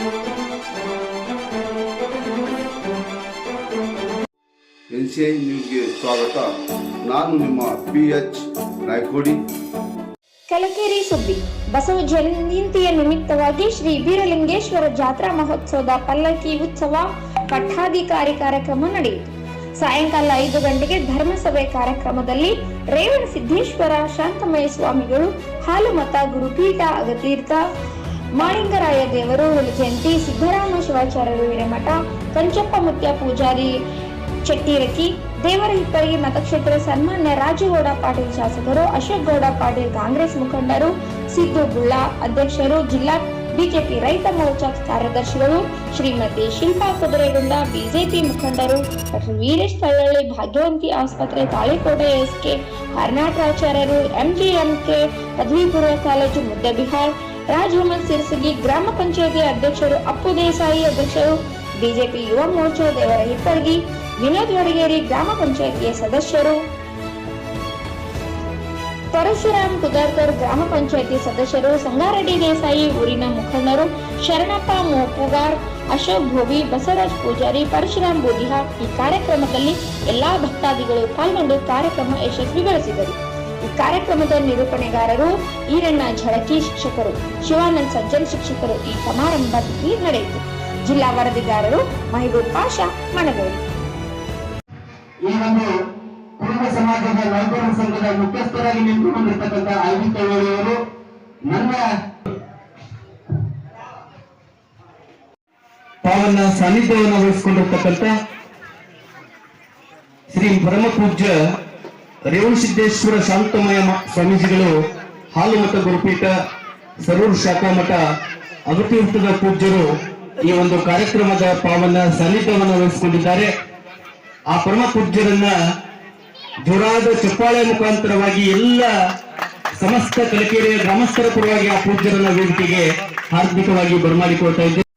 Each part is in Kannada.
ಎನ್ ಸಿ ಸ್ವಾಗತ. ನಾನು ನಿಮ್ಮ ಪಿ ಎಚ್ ಕಲಕೇರಿ ಸುದ್ದಿ. ಬಸವ ಜಯಂತಿಯ ನಿಮಿತ್ತವಾಗಿ ಶ್ರೀ ಬೀರಲಿಂಗೇಶ್ವರ ಜಾತ್ರಾ ಮಹೋತ್ಸವದ ಪಲ್ಲಕ್ಕಿ ಉತ್ಸವ ಪಟ್ಟಾಧಿಕಾರಿ ಕಾರ್ಯಕ್ರಮ ನಡೆಯಿತು. ಸಾಯಂಕಾಲ ಐದು ಗಂಟೆಗೆ ಧರ್ಮಸಭೆ ಕಾರ್ಯಕ್ರಮದಲ್ಲಿ ರೇವಣ ಸಿದ್ದೇಶ್ವರ, ಶಾಂತಮಯ ಸ್ವಾಮಿಗಳು, ಹಾಲುಮತ, ಗುರುಪೀಠ, ಅಗತೀರ್ಥ ಮಾಳಿಂಗರಾಯ ದೇವರು ಜಯಂತಿ, ಸಿದ್ದರಾಮ ಶಿವಾಚಾರ್ಯರು ಹಿರೇಮಠ ಕಂಚಪ್ಪ ಮುತ್ಯ ಪೂಜಾರಿ ಚಟ್ಟಿರಕಿ, ದೇವರ ಹಿಪ್ಪರಿಗೆ ಮತಕ್ಷೇತ್ರ ಸನ್ಮಾನ್ಯ ರಾಜಗೌಡ ಪಾಟೀಲ್ ಶಾಸಕರು ಅಶೋಕ್ ಗೌಡ ಪಾಟೀಲ್ ಕಾಂಗ್ರೆಸ್ ಮುಖಂಡರು, ಸಿದ್ದು ಬುಳ್ಳಾ ಅಧ್ಯಕ್ಷರು, ಜಿಲ್ಲಾ ಬಿಜೆಪಿ ರೈತ ಮೋರ್ಚಾ ಕಾರ್ಯದರ್ಶಿಗಳು, ಶ್ರೀಮತಿ ಶಿಲ್ಪಾ ಕುದುರೆಗುಂಡ ಬಿಜೆಪಿ ಮುಖಂಡರು, ಡಾಕ್ಟರ್ ವೀರೇಶ್ ತಳ್ಳಳ್ಳಿ, ಭಾಗ್ಯವಂತಿ ಆಸ್ಪತ್ರೆ, ತಾಳಿಕೋಟೆ ಎಸ್ಕೆ ಕರ್ನಾಟಕಾಚಾರ್ಯರು ಎಂಜಿಎಂಕೆ ಪದವಿ ಪೂರ್ವ ಕಾಲೇಜು ಮುದ್ದಬಿಹಾರ್ ರಾಜ್ ಹುಮನ್ ಸಿರ್ಸಗಿ ಗ್ರಾಮ ಪಂಚಾಯತಿ ಅಧ್ಯಕ್ಷರು, ಅಪ್ಪು ದೇಸಾಯಿ ಅಧ್ಯಕ್ಷರು, ಬಿಜೆಪಿ ಯುವ ಮೋರ್ಚಾ ದೇವರ ಹಿಪ್ಪರ್ಗಿ ವಿನೋದ್ ವಡಗೇರಿ ಗ್ರಾಮ ಪಂಚಾಯತಿಯ ಸದಸ್ಯರು. ಪರಶುರಾಮ್ ಕುದಾರ್ಕರ್ ಗ್ರಾಮ ಪಂಚಾಯತಿ ಸದಸ್ಯರು, ಸಂಗಾರೆಡ್ಡಿ ದೇಸಾಯಿ ಊರಿನ ಮುಖಂಡರು, ಶರಣಪ್ಪ ಮೋಪುಗಾರ್, ಅಶೋಕ್ ಭೋವಿ, ಬಸವರಾಜ್ ಪೂಜಾರಿ, ಪರಶುರಾಮ್ ಬೋಧಿಹಾ ಈ ಕಾರ್ಯಕ್ರಮದಲ್ಲಿ ಎಲ್ಲಾ ಭಕ್ತಾದಿಗಳು ಪಾಲ್ಗೊಂಡು ಕಾರ್ಯಕ್ರಮ ಯಶಸ್ವಿಗೊಳಿಸಿದರು. ಈ ಕಾರ್ಯಕ್ರಮದ ನಿರೂಪಣೆಗಾರರು ಈರಣ್ಣ ಝಳಕಿ ಶಿಕ್ಷಕರು, ಶಿವಾನಂದ್ ಸಜ್ಜನ್ ಶಿಕ್ಷಕರು. ಈ ಸಮಾರಂಭದಲ್ಲಿ ನಡೆಯಿತು. ಜಿಲ್ಲಾ ವರದಿಗಾರರು ಮಹಿಬೂರ್ ಪಾಷಾ ಮಣಗೌಳಿ ಈ ಒಂದು ಕುರುಬ ಸಮಾಜದ ನೌಕರ ಸಂಘದ ಮುಖ್ಯಸ್ಥರಾಗಿ ನಿಂತುಕೊಂಡಿರ್ತಕ್ಕಂಥ ಆದಿತ್ಯ ಅವರು ನನ್ನ ತಾವನ್ನ ಸಾನ್ನಿಧ್ಯವನ್ನು ವಹಿಸಿಕೊಂಡಿರ್ತಕ್ಕಂಥ ಶ್ರೀ ಪರಮ ಪೂಜ್ಯ ರೇವಣಸಿದ್ದೇಶ್ವರ ಶಾಂತಮಯ ಸ್ವಾಮೀಜಿಗಳು ಹಾಲು ಹಾಲುಮಠ ಗುರುಪೀಠ, ಸರೂರ್ ಶಾಖಾ ಮಠ ಅಗತೀರ್ಥದ ಪೂಜ್ಯರು ಈ ಒಂದು ಕಾರ್ಯಕ್ರಮದ ಪಾವನ ಸಾನ್ನಿಧ್ಯವನ್ನು ವಹಿಸಿಕೊಂಡಿದ್ದಾರೆ. ಆ ಪರಮ ಪೂಜ್ಯರನ್ನ ಜೋರಾದ ಚಪ್ಪಾಳೆ ಮುಖಾಂತರವಾಗಿ ಎಲ್ಲ ಸಮಸ್ತ ಕಲಕೇರಿಯ ಗ್ರಾಮಸ್ಥರ ಪರವಾಗಿ ಆ ಪೂಜ್ಯರನ್ನ ವೇದಿಕೆಗೆ ಹಾರ್ದಿಕವಾಗಿ ಬರಮಾಡಿಕೊಳ್ತಾ ಇದ್ದೆ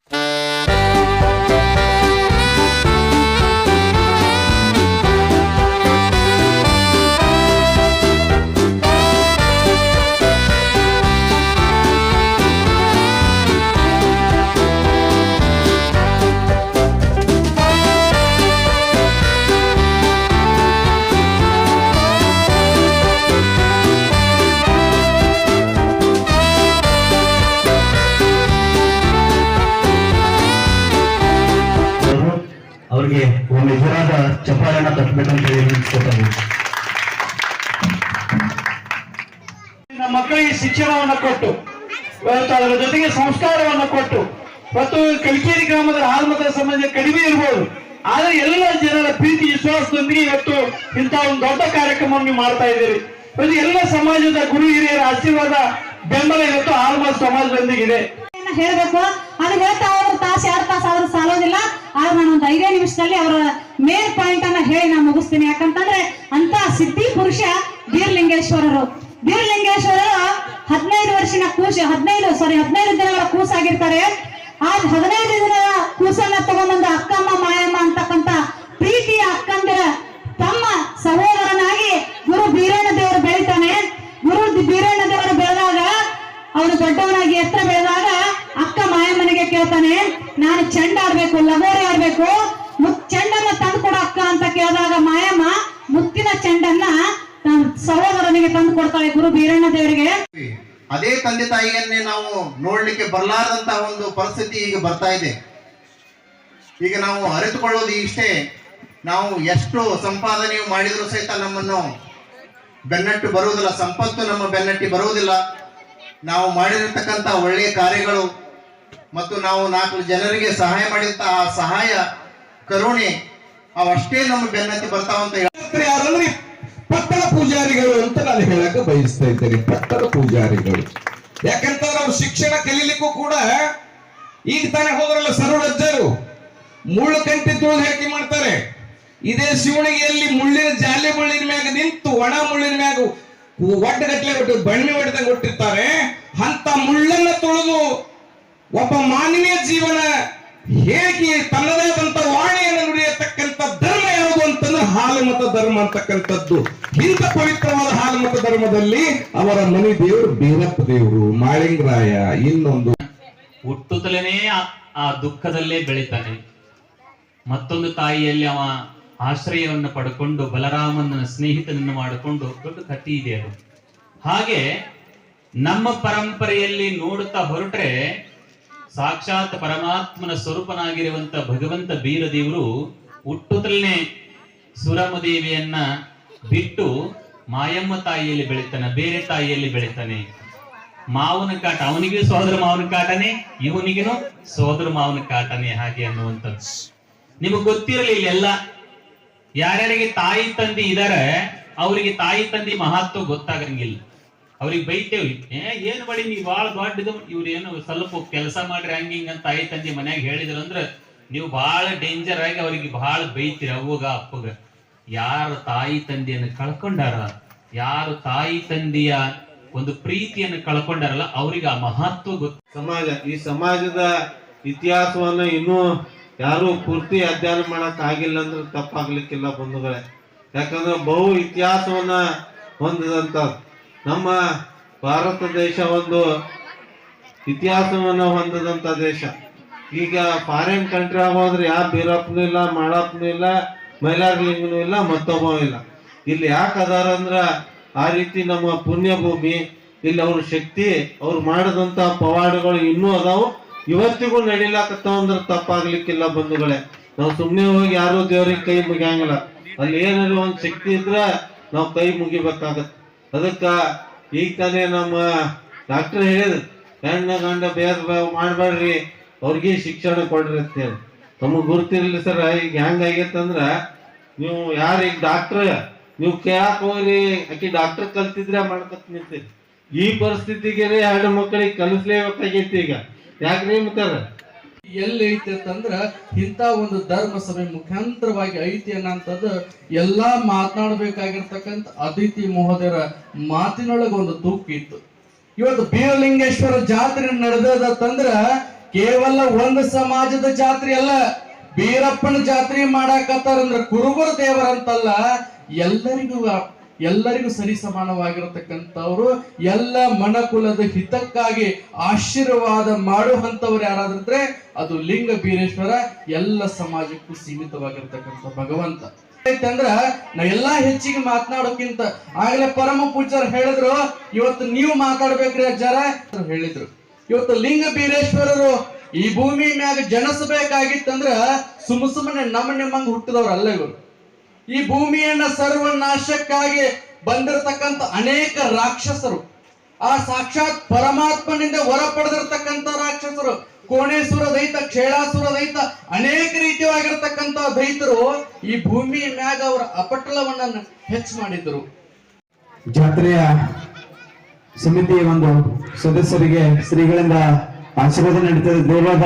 ಚಪ್ಪಾಳೆಯನ್ನ ತಟ್ಟಬೇಕಂತ ಹೇಳಿ. ನಮ್ಮ ಮಕ್ಕಳಿಗೆ ಶಿಕ್ಷಣವನ್ನು ಕೊಟ್ಟು ಇವತ್ತು ಅದರ ಜೊತೆಗೆ ಸಂಸ್ಕಾರವನ್ನು ಕೊಟ್ಟು ಮತ್ತು ಕಲಿಕೇರಿ ಗ್ರಾಮದ ಹಾಲ್ಮತ ಸಂಬಂಧ ಕಡಿಮೆ ಇರ್ಬೋದು. ಆದ್ರೆ ಎಲ್ಲ ಜನರ ಪ್ರೀತಿ ವಿಶ್ವಾಸದೊಂದಿಗೆ ಇವತ್ತು ಇಂತಹ ಒಂದು ದೊಡ್ಡ ಕಾರ್ಯಕ್ರಮವನ್ನು ನೀವು ಮಾಡ್ತಾ ಇದ್ದೀರಿ. ಇವತ್ತು ಎಲ್ಲ ಸಮಾಜದ ಗುರು ಹಿರಿಯರ ಆಶೀರ್ವಾದ ಬೆಂಬಲ ಇವತ್ತು ಹಾಲ್ಮತ ಸಮಾಜದೊಂದಿಗಿದೆ. ಇದೆ ಹೇಳ್ಬೇಕು. ಅದು ಹೇಳ್ತಾ ಹೋದ್ರೆ ತಾಸು ಎರಡು ತಾಸು ಆದ್ರೂ ಸಾಲೋದಿಲ್ಲ. ಆದ್ರೆ ನಾನು ಒಂದು ಐದೇ ನಿಮಿಷದಲ್ಲಿ ಅವರ ಮೇನ್ ಪಾಯಿಂಟ್ ಅನ್ನ ಹೇಳಿ ನಾನು ಮುಗಿಸ್ತೀನಿ. ಯಾಕಂತಂದ್ರೆ ಅಂತ ಸಿದ್ಧಿ ಪುರುಷ ಬೀರ್ಲಿಂಗೇಶ್ವರರು ಬೀರ್ಲಿಂಗೇಶ್ವರರು ಹದಿನೈದು ವರ್ಷನ ಕೂಸ, ಹದಿನೈದು ಸಾರಿ ಹದಿನೈದು ದಿನಗಳ ಕೂಸಾಗಿರ್ತಾರೆ. ಆ ಹದಿನೈದು ದಿನಗಳ ಕೂಸನ್ನ ತಗೊಂಡ್ಬಂದ ಅಕ್ಕಮ್ಮ, ಮಾಯಮ್ಮ ಅಂತಕ್ಕಂತ ಪ್ರೀತಿಯ ಅಕ್ಕಂದಿರ ತಮ್ಮ ಸಹೋದರನಾಗಿ ಗುರು ಬೀರಣ್ಣ ದೇವರು ಬೆಳಿತಾನೆ. ಗುರು ಬೀರಣ್ಣ ದೇವರು ಬೆಳೆದಾಗ ಅವನು ಕೇಳ್ತಾನೆ ನಾನು ಚೆಂಡ ಆಡ್ಬೇಕು ಲಗೋರಿ ಆಡ್ಬೇಕು ಮುತ್, ಚೆಂಡನ್ನ ತಂದು ಅಕ್ಕ ಅಂತ ಕೇಳಿದಾಗ, ಮಾಯಮ್ಮ, ಮುತ್ತಿನ ಚೆಂಡನ್ನ ಸಹೋದರನಿಗೆ ತಂದು ಕೊಡ್ತಾಳೆ ಗುರು ಬೀರಣ್ಣ ದೇವರಿಗೆ. ಅದೇ ತಂದೆ ತಾಯಿಯನ್ನೇ ನಾವು ನೋಡ್ಲಿಕ್ಕೆ ಬರಲಾರದಂತ ಒಂದು ಪರಿಸ್ಥಿತಿ ಈಗ ಬರ್ತಾ ಇದೆ. ಈಗ ನಾವು ಅರಿತುಕೊಳ್ಳೋದು ಇಷ್ಟೇ, ನಾವು ಎಷ್ಟು ಸಂಪಾದನೆ ಮಾಡಿದ್ರು ಸಹಿತ ನಮ್ಮನ್ನು ಬೆನ್ನಟ್ಟು ಬರುವುದಿಲ್ಲ, ಸಂಪತ್ತು ನಮ್ಮ ಬೆನ್ನಟ್ಟಿ ಬರುವುದಿಲ್ಲ. ನಾವು ಮಾಡಿರತಕ್ಕಂಥ ಒಳ್ಳೆಯ ಕಾರ್ಯಗಳು ಮತ್ತು ನಾವು ನಾಲ್ಕು ಜನರಿಗೆ ಸಹಾಯ ಮಾಡಿದಂತ ಆ ಸಹಾಯ, ಕರುಣೆ, ಅವಷ್ಟೇ ನಮ್ಮ ಬೆನ್ನತ್ತಿ ಬರ್ತಾವಂತ ಹೇಳಿ. ಪಟ್ಟಣ ಪೂಜಾರಿಗಳು ಅಂತ ನಾನು ಹೇಳಕ್ಕೆ ಬಯಸ್ತಾ ಇದ್ದೇನೆ, ಪಟ್ಟಣ ಪೂಜಾರಿಗಳು. ಯಾಕಂತ ನಾವು ಶಿಕ್ಷಣ ಕಲೀಲಿಕ್ಕೂ ಕೂಡ ಈಗ ತಾನೇ ಹೋದ್ರಲ್ಲ ಸರ್ವಜ್ಜರು ಮುಳ್ಳು ಕಂಟಿ ತುಳಿದು ಹಾಕಿ ಮಾಡ್ತಾರೆ. ಇದೇ ಶಿವಣಿಗೆಯಲ್ಲಿ ಮುಳ್ಳಿನ ಜಾಲಿ ಮುಳ್ಳಿನ ಮ್ಯಾಗ ನಿಂತು, ಒಣ ಮುಳ್ಳಿನ ಮ್ಯಾಗ ಒಡ್ಡಗಟ್ಲೆ ಕೊಟ್ಟು ಬಣ್ಣಿ ಹೊಡೆದಂಗೆ ಕೊಟ್ಟಿರ್ತಾರೆ. ಅಂತ ಮುಳ್ಳನ್ನ ತುಳಿದು ಒಬ್ಬ ಮಾನವೀಯ ಜೀವನ ಹೇಗೆ ತನ್ನದೇ ಆದಂತ ವಾಣಿಯನ್ನು ನುಡಿಯತಕ್ಕಂತ ಧರ್ಮ ಯಾವುದು ಅಂತಂದ್ರೆ ಹಾಲು ಮತ ಧರ್ಮ ಅಂತಕ್ಕಂಥದ್ದು. ಇಂಥ ಪವಿತ್ರವಾದ ಹಾಲು ಮತ ಧರ್ಮದಲ್ಲಿ ಅವರ ಮನೆ ದೇವರು ಬೀರಪ್ಪ ದೇವರು, ಮಾಳಿಂಗರಾಯ, ಇನ್ನೊಂದು. ಹುಟ್ಟುತ್ತಲೇನೆ ಆ ದುಃಖದಲ್ಲೇ ಬೆಳಿತಾನೆ. ಮತ್ತೊಂದು ತಾಯಿಯಲ್ಲಿ ಅವ ಆಶ್ರಯವನ್ನು ಪಡ್ಕೊಂಡು ಬಲರಾಮನ ಸ್ನೇಹಿತನನ್ನು ಮಾಡಿಕೊಂಡು ದೊಡ್ಡ ಕಥೆ ಇದೆ ಅದು. ಹಾಗೆ ನಮ್ಮ ಪರಂಪರೆಯಲ್ಲಿ ನೋಡುತ್ತಾ ಹೊರಟ್ರೆ ಸಾಕ್ಷಾತ್ ಪರಮಾತ್ಮನ ಸ್ವರೂಪನಾಗಿರುವಂತ ಭಗವಂತ ಬೀರದೇವರು ಹುಟ್ಟುತ್ತಲೇ ಸುರಮದೇವಿಯನ್ನ ಬಿಟ್ಟು ಮಾಯಮ್ಮ ತಾಯಿಯಲ್ಲಿ ಬೆಳಿತಾನೆ, ಬೇರೆ ತಾಯಿಯಲ್ಲಿ ಬೆಳಿತಾನೆ. ಮಾವನ ಕಾಟ, ಅವನಿಗೂ ಸೋದರ ಮಾವನ ಕಾಟನೆ, ಇವನಿಗೂ ಸೋದರ ಮಾವನ ಕಾಟನೆ ಹಾಗೆ ಅನ್ನುವಂಥದ್ದು. ನಿಮಗೆ ಗೊತ್ತಿರಲಿ ಇಲ್ಲೆಲ್ಲ ಯಾರ್ಯಾರಿಗೆ ತಾಯಿ ತಂದೆ ಇದಾರೆ, ಅವರಿಗೆ ತಾಯಿ ತಂದೆ ಮಹತ್ವ ಗೊತ್ತಾಗಂಗಿಲ್ಲ. ಅವ್ರಿಗೆ ಬೈತೇವಿ, ಏ, ಏನ್ ಮಾಡಿ ನೀವು ಬಾಳ ದೊಡ್ಡದು ಇವ್ರು ಏನು ಸ್ವಲ್ಪ ಕೆಲಸ ಮಾಡ್ರಿ, ಹಂಗ ಹಿಂಗ ಅಂತ ತಾಯಿ ತಂದೆ ಮನ್ಯಾಗ ಹೇಳಿದ್ರು ಅಂದ್ರ ನೀವು ಬಹಳ ಡೇಂಜರ್ ಆಗಿ ಅವ್ರಿಗೆ ಬಹಳ ಬೈತೀರ, ಅವ್ವಗ ಅಪ್ಪಗ. ಯಾರು ತಾಯಿ ತಂದೆಯನ್ನು ಕಳ್ಕೊಂಡಾರ, ಯಾರು ತಾಯಿ ತಂದೆಯ ಒಂದು ಪ್ರೀತಿಯನ್ನು ಕಳ್ಕೊಂಡಾರಲ್ಲ, ಅವ್ರಿಗೆ ಆ ಮಹತ್ವ ಗೊತ್ತ. ಸಮಾಜ, ಈ ಸಮಾಜದ ಇತಿಹಾಸವನ್ನ ಇನ್ನೂ ಯಾರು ಪೂರ್ತಿ ಅಧ್ಯಯನ ಮಾಡಕ್ ಆಗಿಲ್ಲ ಅಂದ್ರೆ ತಪ್ಪಾಗ್ಲಿಕ್ಕಿಲ್ಲ ಬಂಧುಗಳೇ. ಯಾಕಂದ್ರೆ ಬಹು ಇತಿಹಾಸವನ್ನ ಹೊಂದಿದಂತ ನಮ್ಮ ಭಾರತ ದೇಶ ಒಂದು ಇತಿಹಾಸವನ್ನು ಹೊಂದದಂತ ದೇಶ. ಈಗ ಫಾರಿನ್ ಕಂಟ್ರಿ ಆಗೋದ್ರೆ ಯಾವ ಬೀರಪ್ಪನೂ ಇಲ್ಲ, ಮಾಡಪ್ಪನೂ ಇಲ್ಲ, ಮೈಲಾರ್ಲಿಂಗನೂ ಇಲ್ಲ, ಮತ್ತೊಬ್ಬ ಇಲ್ಲ. ಇಲ್ಲಿ ಯಾಕೆ ಅಂದ್ರ ಆ ರೀತಿ ನಮ್ಮ ಪುಣ್ಯ ಭೂಮಿ ಇಲ್ಲಿ ಅವ್ರ ಶಕ್ತಿ, ಅವ್ರು ಮಾಡಿದಂತ ಪವಾಡಗಳು ಇನ್ನೂ ಅದಾವು. ಇವತ್ತಿಗೂ ನಡಿಲಾಕತ್ತಾವ ಅಂದ್ರೆ ತಪ್ಪಾಗ್ಲಿಕ್ಕಿಲ್ಲ ಬಂಧುಗಳೇ. ನಾವು ಸುಮ್ಮನೆ ಹೋಗಿ ಯಾರು ದೇವ್ರಿಗೆ ಕೈ ಮುಗಿಯಂಗಿಲ್ಲ. ಅಲ್ಲಿ ಏನಾದ್ರು ಒಂದು ಶಕ್ತಿ ಇದ್ರೆ ನಾವು ಕೈ ಮುಗಿಬೇಕಾಗತ್ತೆ. ಅದಕ್ಕ ಈಗ ತಾನೇ ನಮ್ಮ ಡಾಕ್ಟರ್ ಹೇಳಿದ್ರು ಹೆಣ್ಣ ಗಂಡ ಭೇದ ಮಾಡಬೇಡ್ರಿ, ಅವ್ರಿಗೆ ಶಿಕ್ಷಣ ಕೊಡ್ರಿ ಅಂತ ಹೇಳಿ. ತಮಗ್ ಗುರ್ತಿರ್ಲಿ ಸರ್, ಈಗ ಹೆಂಗಾಗೈತಂದ್ರೆ ನೀವು ಯಾರು ಈಗ ಡಾಕ್ಟರ್ ನೀವು ಕೇಳಕ್ ಹೋಗ್ರಿ, ಆಕಿ ಡಾಕ್ಟರ್ ಕಲ್ತಿದ್ರೆ ಮಾಡ್ಕೊತ ನಿಂತೀರಿ. ಈ ಪರಿಸ್ಥಿತಿಗೆ ಹೆಣ್ಣು ಮಕ್ಕಳಿಗೆ ಕಲಿಸ್ಲೇಬೇಕಾಗೈತಿ ಈಗ. ಯಾಕ್ರಿ ಮತ್ತಾರ? ಎಲ್ಲಿ ಐತಿ ಅಂತಂದ್ರ ಇಂಥ ಒಂದು ಧರ್ಮ ಸಭೆ ಮುಖಾಂತರವಾಗಿ ಐತಿ ಅನ್ನೋಂಥದ್ದು ಎಲ್ಲಾ ಮಾತನಾಡಬೇಕಾಗಿರ್ತಕ್ಕಂಥ ಅದಿತಿ ಮಹೋದಯರ ಮಾತಿನೊಳಗೆ ಒಂದು ತೂಕಿತ್ತು ಇವತ್ತು ಬೀರಲಿಂಗೇಶ್ವರ ಜಾತ್ರೆ ನಡೆದದಂದ್ರ ಕೇವಲ ಒಂದು ಸಮಾಜದ ಜಾತ್ರೆ ಅಲ್ಲ, ಬೀರಪ್ಪನ ಜಾತ್ರೆ ಮಾಡಾಕತ್ತಾರಂದ್ರ ಕುರುಬರ ದೇವರಂತಲ್ಲ, ಎಲ್ಲರಿಗೂ ಎಲ್ಲರಿಗೂ ಸರಿ ಸಮಾನವಾಗಿರತಕ್ಕಂಥವ್ರು, ಎಲ್ಲ ಮನಕುಲದ ಹಿತಕ್ಕಾಗಿ ಆಶೀರ್ವಾದ ಮಾಡುವಂಥವ್ರು ಯಾರಾದ್ರೆ ಅದು ಲಿಂಗ ಬೀರೇಶ್ವರ, ಎಲ್ಲ ಸಮಾಜಕ್ಕೂ ಸೀಮಿತವಾಗಿರ್ತಕ್ಕಂಥ ಭಗವಂತ. ಅಂದ್ರ ಎಲ್ಲಾ ಹೆಚ್ಚಿಗೆ ಮಾತನಾಡೋಕ್ಕಿಂತ, ಆಗ್ಲೇ ಪರಮ ಪೂಜಾರ್ ಹೇಳಿದ್ರು, ಇವತ್ತು ನೀವು ಮಾತಾಡ್ಬೇಕ್ರಿ ಅಜ್ಜಾರ ಹೇಳಿದ್ರು. ಇವತ್ತು ಲಿಂಗ ಬೀರೇಶ್ವರರು ಈ ಭೂಮಿ ಮ್ಯಾಗ ಜನಿಸಬೇಕಾಗಿತ್ತಂದ್ರ ಸುಮ್ ಸುಮ್ಮನೆ ನಮ್ಮ ನಿಮ್ಮಂಗ್ ಹುಟ್ಟಿದವ್ರಲ್ಲ ಇವರು. ಈ ಭೂಮಿಯನ್ನ ಸರ್ವನಾಶಕ್ಕಾಗಿ ಬಂದಿರತಕ್ಕಂತ ಅನೇಕ ರಾಕ್ಷಸರು, ಆ ಸಾಕ್ಷಾತ್ ಪರಮಾತ್ಮನಿಂದ ಹೊರ ಪಡೆದಿರ್ತಕ್ಕಂಥ ರಾಕ್ಷಸರು, ಕೋಣೇಶ್ವರ ದೈತ ಕ್ಷೇಳಾಸುರ ದೈತ, ಅನೇಕ ರೀತಿಯಾಗಿರ್ತಕ್ಕಂಥ ದೈತರು ಈ ಭೂಮಿ ಮ್ಯಾಗ ಅವರ ಅಪಟಲವನ್ನ ಹೆಚ್ಚು ಮಾಡಿದ್ರು. ಜಾತ್ರೆಯ ಸಮಿತಿಯ ಒಂದು ಸದಸ್ಯರಿಗೆ ಶ್ರೀಗಳಿಂದ ಆಶೀರ್ವಾದ ನಡೀತದೆ ದೇವಾದ